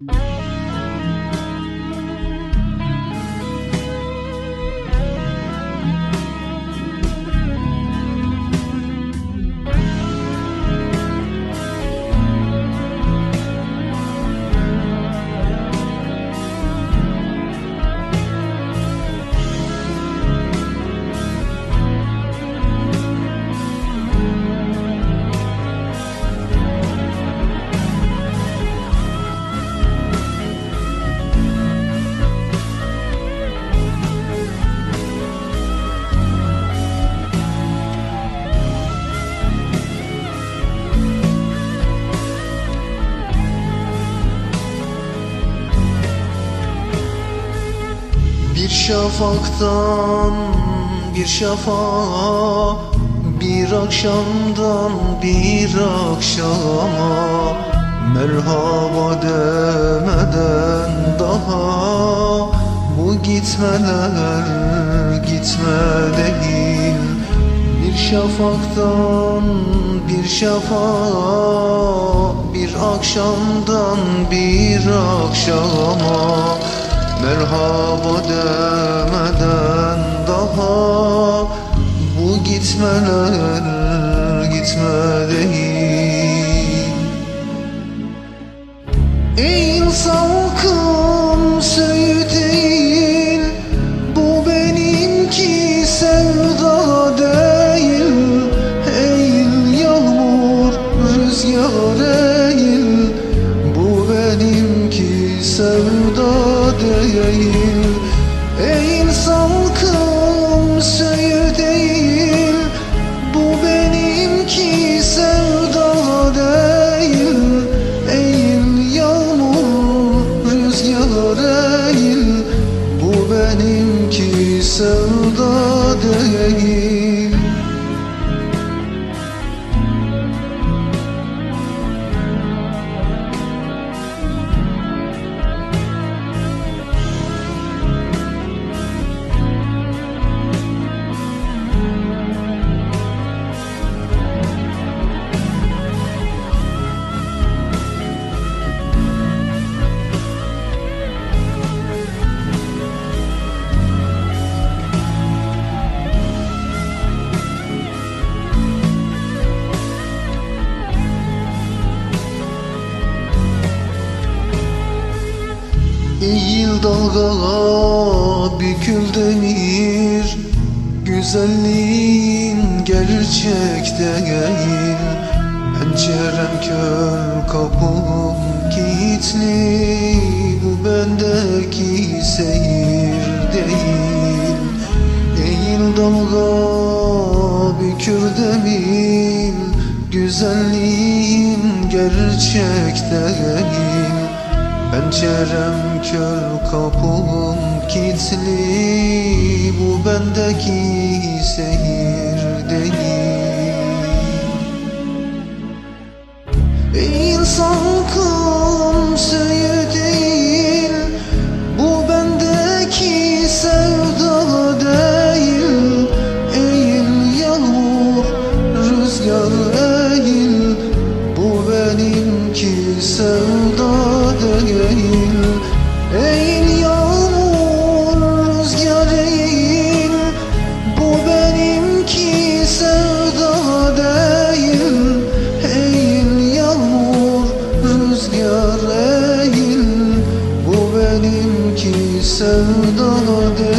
Bir şafaktan bir şafağa Bir akşamdan bir akşama. Merhaba demeden daha Bu gitmeler gitme değil. Bir şafaktan bir şafağa Bir akşamdan bir akşama Merhaba demeden daha Bu gitmeler gitme değil. Eğil değil Eğil salkım söğüt eğil Bu benimki sevda değil Eğil yağmur rüzgar eğil Bu benimki sevda Eğil dalgağa bükül demir Güzelliğin gerçek değil Pencerem kör kapım kilitli. Bu bendeki seyir değil. Eğil dalga bükür demir Güzelliğin gerçek değil Pencerem kör kapım kilitli. Bu bendeki eğil